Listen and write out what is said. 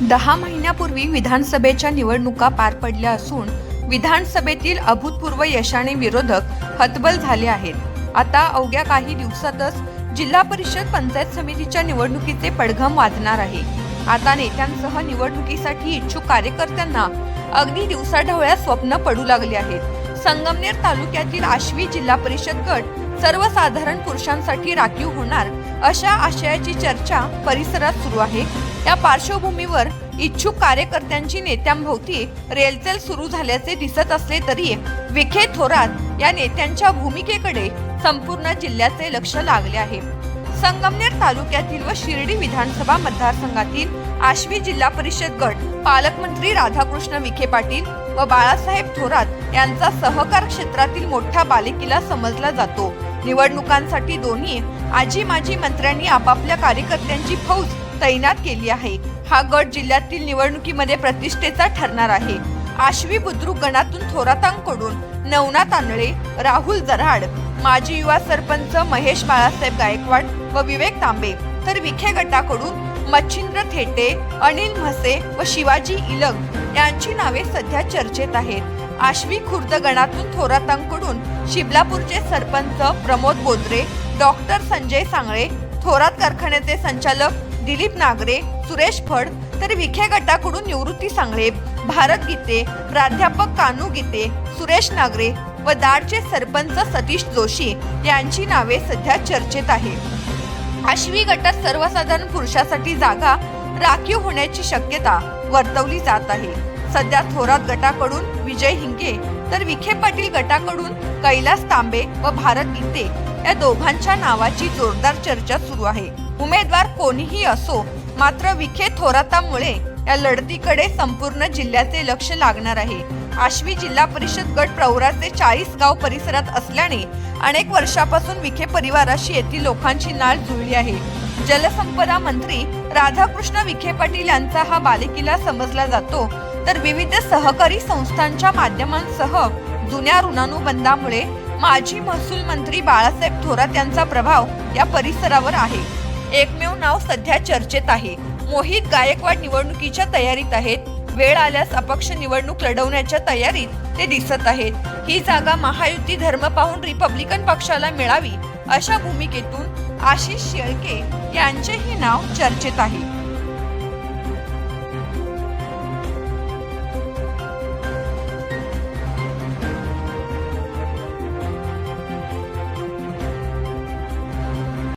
दहा महिन्यापूर्वी विधानसभेच्या निवडणुका पार पडल्या असून विधानसभेतील अभूतपूर्व यशाने विरोधक हतबल झाले आहेत. आता अवघ्या काही दिवसातच जिल्हा परिषद पंचायत समितीच्या निवडणुकीचे पडघम वाजणार आहे. आता नेत्यांसह निवडणुकीसाठी इच्छुक कार्यकर्त्यांना अगदी दिवसाढवळ्या स्वप्न पडू लागले आहेत. संगमनेर तालुक्यातील आश्वी जिल्हा परिषद गट सर्वसाधारण पुरुषांसाठी राखीव होणार अशा आशयाची चर्चा परिसरात सुरू आहे. या पार्श्वभूमीवर इच्छुक कार्यकर्त्यांची नेत्यांभोवती रेलचेल सुरू झाल्याचे दिसत असले तरी विखे थोरात या नेत्यांच्या भूमिकेकडे संपूर्ण जिल्ह्याचे लक्ष लागले आहे. संगमनेर तालुक्यातील व शिर्डी विधानसभा मतदारसंघातील आश्वी जिल्हा परिषद गट पालकमंत्री राधाकृष्ण विखे पाटील व बाळासाहेब थोरात यांचा सहकार क्षेत्रातील मोठा बालिकीला समजला जातो. निवडणुकांसाठी दोन्ही आजी माजी मंत्र्यांनी आपापल्या कार्यकर्त्यांची फौज तैनात केली आहे. हा गट जिल्ह्यातील निवडणुकीमध्ये प्रतिष्ठेचा ठरणार आहे. आश्वी बुद्रुक गणातून थोरातांकडून नवनाथ तांदळे राहुल जराड माजी युवा सरपंच महेश बाळासाहेब गायकवाड व विवेक तांबे तर विखे गटाकडून मच्छिंद्र थेटे अनिल म्हसे व शिवाजी इलग यांची नावे सध्या चर्चेत आहेत. आश्वी खुर्द गणातून थोरातांकडून शिबलापूरचे सरपंच प्रमोद बोद्रे डॉक्टर संजय सांगळे थोरात कारखान्याचे संचालक दिलीप नागरे सुरेश फड तर विखे गटाकडून निवृत्ती सांगळे भारत गीते प्राध्यापक कानू गीते सुरेश नागरे व दाडचे सरपंच सतीश जोशी यांची नावे सध्या चर्चेत आहे आश्वी गटात सर्वसाधारण पुरुषासाठी जागा राखीव होण्याची शक्यता वर्तवली जात आहे. सध्या थोरात गटाकडून विजय हिंगे तर विखे पाटील गटाकडून कैलास तांबे व भारत गीते या दोघांच्या नावाची जोरदार चर्चा सुरू आहे. उमेदवार कोणीही असो मात्र विखे थोरातामुळे या लढतीकडे संपूर्ण जिल्ह्याचे लक्ष लागणार आहे. आश्वी जिल्हा परिषद गट प्रवराचे चाळीस गाव परिसरात असल्याने अनेक वर्षापासून विखे परिवाराशी येथील लोकांची नाळ जुळली आहे. जलसंपदा मंत्री राधाकृष्ण विखे पाटील यांचा हा बालेकिल्ला समजला जातो. तर विविध सहकारी संस्थांच्या माध्यमांसह जुन्या ऋणानुबंधामुळे माजी महसूल मंत्री बाळासाहेब थोरात यांचा प्रभाव या परिसरावर आहे. एकमेव नाव सध्या चर्चेत आहे. मोहित गायकवाड निवडणुकीच्या तयारीत आहेत. वेळ आल्यास अपक्ष निवडणूक लढवण्याच्या तयारीत ते दिसत आहेत. ही जागा महायुती धर्म पाहून रिपब्लिकन पक्षाला मिळावी अशा भूमिकेतून आशिष शेळके यांचेही नाव चर्चेत आहे.